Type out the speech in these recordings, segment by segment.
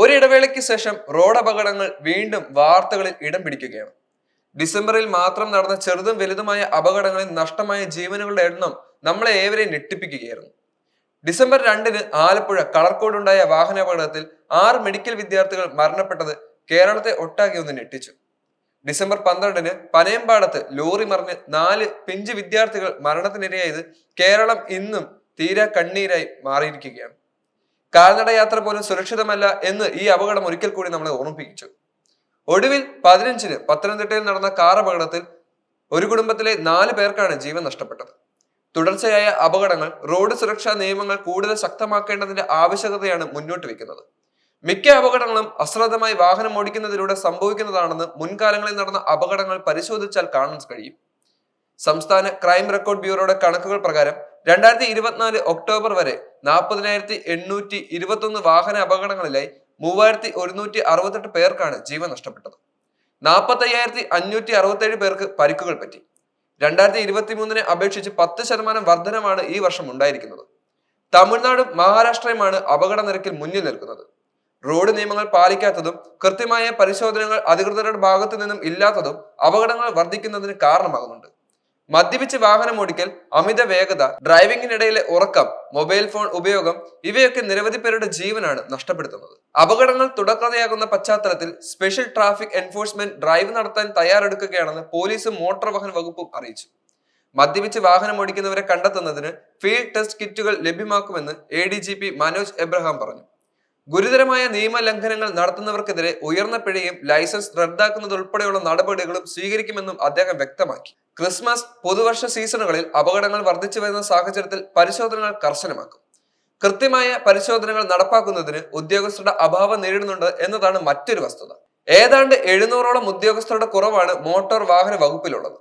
ഒരിടവേളയ്ക്ക് ശേഷം റോഡ് അപകടങ്ങൾ വീണ്ടും വാർത്തകളിൽ ഇടം പിടിക്കുകയാണ്. ഡിസംബറിൽ മാത്രം നടന്ന ചെറുതും വലുതുമായ അപകടങ്ങളിൽ നഷ്ടമായ ജീവനുകളുടെ എണ്ണം നമ്മളെ ഏവരെയും ഞെട്ടിപ്പിക്കുകയായിരുന്നു. ഡിസംബർ രണ്ടിന് ആലപ്പുഴ കളർക്കോടുണ്ടായ വാഹനാപകടത്തിൽ ആറ് മെഡിക്കൽ വിദ്യാർത്ഥികൾ മരണപ്പെട്ടത് കേരളത്തെ ഒട്ടാകെ ഒന്ന് ഞെട്ടിച്ചു. ഡിസംബർ പന്ത്രണ്ടിന് പനയമ്പാടത്ത് ലോറി മറിഞ്ഞ് നാല് പിഞ്ച് വിദ്യാർത്ഥികൾ മരണത്തിനിരയായത് കേരളം ഇന്നും തീരെ കണ്ണീരായി മാറിയിരിക്കുകയാണ്. കാൽനട യാത്ര പോലും സുരക്ഷിതമല്ല എന്ന് ഈ അപകടം ഒരിക്കൽ കൂടി നമ്മളെ ഓർമ്മിപ്പിച്ചു. ഒടുവിൽ പതിനഞ്ചിന് പത്തനംതിട്ടയിൽ നടന്ന കാർ അപകടത്തിൽ ഒരു കുടുംബത്തിലെ നാല് പേർക്കാണ് ജീവൻ നഷ്ടപ്പെട്ടത്. തുടർച്ചയായ അപകടങ്ങൾ റോഡ് സുരക്ഷാ നിയമങ്ങൾ കൂടുതൽ ശക്തമാക്കേണ്ടതിന്റെ ആവശ്യകതയാണ് മുന്നോട്ട് വെക്കുന്നത് മിക്ക അപകടങ്ങളും അശ്രദ്ധമായി വാഹനം ഓടിക്കുന്നതിലൂടെ സംഭവിക്കുന്നതാണെന്ന് മുൻകാലങ്ങളിൽ നടന്ന അപകടങ്ങൾ പരിശോധിച്ചാൽ കാണാൻ കഴിയും. സംസ്ഥാന ക്രൈം റെക്കോർഡ് ബ്യൂറോയുടെ കണക്കുകൾ പ്രകാരം രണ്ടായിരത്തി ഇരുപത്തിനാല് ഒക്ടോബർ വരെ നാൽപ്പതിനായിരത്തി എണ്ണൂറ്റി ഇരുപത്തൊന്ന് വാഹന അപകടങ്ങളിലായി മൂവായിരത്തി ഒരുന്നൂറ്റി അറുപത്തെട്ട് പേർക്കാണ് ജീവൻ നഷ്ടപ്പെട്ടത്. നാൽപ്പത്തി അയ്യായിരത്തി അഞ്ഞൂറ്റി അറുപത്തേഴ് പേർക്ക് പരിക്കുകൾ പറ്റി. രണ്ടായിരത്തി ഇരുപത്തി മൂന്നിനെ അപേക്ഷിച്ച് പത്ത് ശതമാനം വർധനമാണ് ഈ വർഷം ഉണ്ടായിരിക്കുന്നത്. തമിഴ്നാടും മഹാരാഷ്ട്രയുമാണ് അപകട നിരക്കിൽ മുന്നിൽ നിൽക്കുന്നത്. റോഡ് നിയമങ്ങൾ പാലിക്കാത്തതും കൃത്യമായ പരിശോധനകൾ അധികൃതരുടെ ഭാഗത്തു നിന്നും ഇല്ലാത്തതും അപകടങ്ങൾ വർദ്ധിക്കുന്നതിന് കാരണമാകുന്നുണ്ട്. മദ്യപിച്ച് വാഹനം ഓടിക്കൽ അമിത വേഗത ഡ്രൈവിംഗിനിടയിലെ ഉറക്കം മൊബൈൽ ഫോൺ ഉപയോഗം ഇവയൊക്കെ നിരവധി പേരുടെ ജീവനാണ് നഷ്ടപ്പെടുത്തുന്നത്. അപകടങ്ങൾ തുടക്കഥയാകുന്ന പശ്ചാത്തലത്തിൽ സ്പെഷ്യൽ ട്രാഫിക് എൻഫോഴ്സ്മെന്റ് ഡ്രൈവ് നടത്താൻ തയ്യാറെടുക്കുകയാണെന്ന് പോലീസും മോട്ടോർ വാഹന വകുപ്പും അറിയിച്ചു. മദ്യപിച്ച് വാഹനം ഓടിക്കുന്നവരെ കണ്ടെത്തുന്നതിന് ഫീൽഡ് ടെസ്റ്റ് കിറ്റുകൾ ലഭ്യമാക്കുമെന്ന് എ മനോജ് എബ്രഹാം പറഞ്ഞു. ഗുരുതരമായ നിയമലംഘനങ്ങൾ നടത്തുന്നവർക്കെതിരെ ഉയർന്ന പിഴയും ലൈസൻസ് റദ്ദാക്കുന്നതുൾപ്പെടെയുള്ള നടപടികളും സ്വീകരിക്കുമെന്നും അദ്ദേഹം വ്യക്തമാക്കി. ക്രിസ്മസ് പുതുവർഷ സീസണുകളിൽ അപകടങ്ങൾ വർദ്ധിച്ചു വരുന്ന സാഹചര്യത്തിൽ പരിശോധനകൾ കർശനമാക്കും. കൃത്യമായ പരിശോധനകൾ നടപ്പാക്കുന്നതിന് ഉദ്യോഗസ്ഥരുടെ അഭാവം നേരിടുന്നുണ്ട് എന്നതാണ് മറ്റൊരു വസ്തുത. ഏതാണ്ട് എഴുന്നൂറോളം ഉദ്യോഗസ്ഥരുടെ കുറവാണ് മോട്ടോർ വാഹന വകുപ്പിലുള്ളത്.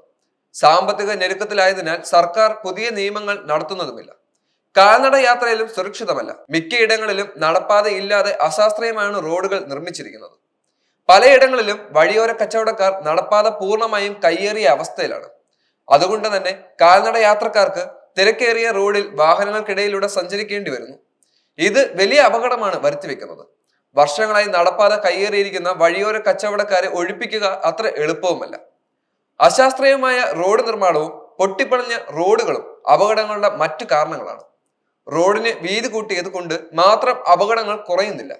സാമ്പത്തിക ഞെരുക്കത്തിലായതിനാൽ സർക്കാർ പുതിയ നിയമങ്ങൾ നടത്തുന്നതുമില്ല. കാൽനട യാത്രയിലും സുരക്ഷിതമല്ല. മിക്കയിടങ്ങളിലും നടപ്പാത ഇല്ലാതെ അശാസ്ത്രീയമാണ് റോഡുകൾ നിർമ്മിച്ചിരിക്കുന്നത്. പലയിടങ്ങളിലും വഴിയോര കച്ചവടക്കാർ നടപ്പാത പൂർണമായും കയ്യേറിയ അവസ്ഥയിലാണ്. അതുകൊണ്ട് തന്നെ കാൽനട യാത്രക്കാർക്ക് തിരക്കേറിയ റോഡിൽ വാഹനങ്ങൾക്കിടയിലൂടെ സഞ്ചരിക്കേണ്ടി വരുന്നു. ഇത് വലിയ അപകടമാണ് വരുത്തിവെക്കുന്നത്. വർഷങ്ങളായി നടപ്പാത കയ്യേറിയിരിക്കുന്ന വഴിയോര കച്ചവടക്കാരെ ഒഴിപ്പിക്കുക അത്ര എളുപ്പവുമല്ല. അശാസ്ത്രീയമായ റോഡ് നിർമ്മാണവും പൊട്ടിപ്പണിഞ്ഞ റോഡുകളും അപകടങ്ങളുടെ മറ്റു കാരണങ്ങളാണ്. റോഡിന് വീതി കൂട്ടിയത് കൊണ്ട് മാത്രം അപകടങ്ങൾ കുറയുന്നില്ല.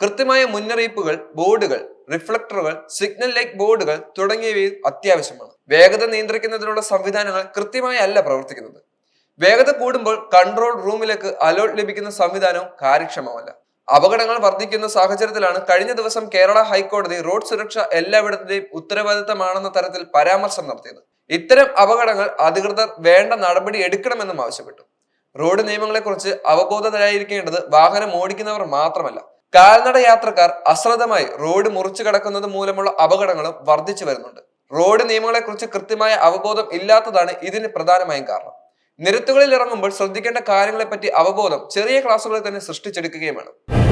കൃത്യമായ മുന്നറിയിപ്പുകൾ ബോർഡുകൾ റിഫ്ലക്ടറുകൾ സിഗ്നൽ ലൈറ്റ് ബോർഡുകൾ തുടങ്ങിയവയും അത്യാവശ്യമാണ്. വേഗത നിയന്ത്രിക്കുന്നതിനുള്ള സംവിധാനങ്ങൾ കൃത്യമായി അല്ല പ്രവർത്തിക്കുന്നത്. വേഗത കൂടുമ്പോൾ കൺട്രോൾ റൂമിലേക്ക് അലേർട്ട് ലഭിക്കുന്ന സംവിധാനവും കാര്യക്ഷമമല്ല അപകടങ്ങൾ വർദ്ധിക്കുന്ന സാഹചര്യത്തിലാണ് കഴിഞ്ഞ ദിവസം കേരള ഹൈക്കോടതി റോഡ് സുരക്ഷ എല്ലാവിടത്തിന്റെയും ഉത്തരവാദിത്തമാണെന്ന തരത്തിൽ പരാമർശം നടത്തിയത്. ഇത്തരം അപകടങ്ങൾ അധികൃതർ വേണ്ട നടപടി എടുക്കണമെന്നും ആവശ്യപ്പെട്ടു. റോഡ് നിയമങ്ങളെക്കുറിച്ച് അവബോധതരായിരിക്കേണ്ടത് വാഹനം ഓടിക്കുന്നവർ മാത്രമല്ല. കാൽനട യാത്രക്കാർ അശ്രദ്ധമായി റോഡ് മുറിച്ചു കടക്കുന്നത് മൂലമുള്ള അപകടങ്ങളും വർദ്ധിച്ചു വരുന്നുണ്ട്. റോഡ് നിയമങ്ങളെക്കുറിച്ച് കൃത്യമായ അവബോധം ഇല്ലാത്തതാണ് ഇതിന് പ്രധാനമായും കാരണം. നിരത്തുകളിൽ ഇറങ്ങുമ്പോൾ ശ്രദ്ധിക്കേണ്ട കാര്യങ്ങളെപ്പറ്റി അവബോധം ചെറിയ ക്ലാസ്സുകളിൽ തന്നെ സൃഷ്ടിച്ചെടുക്കുകയും വേണം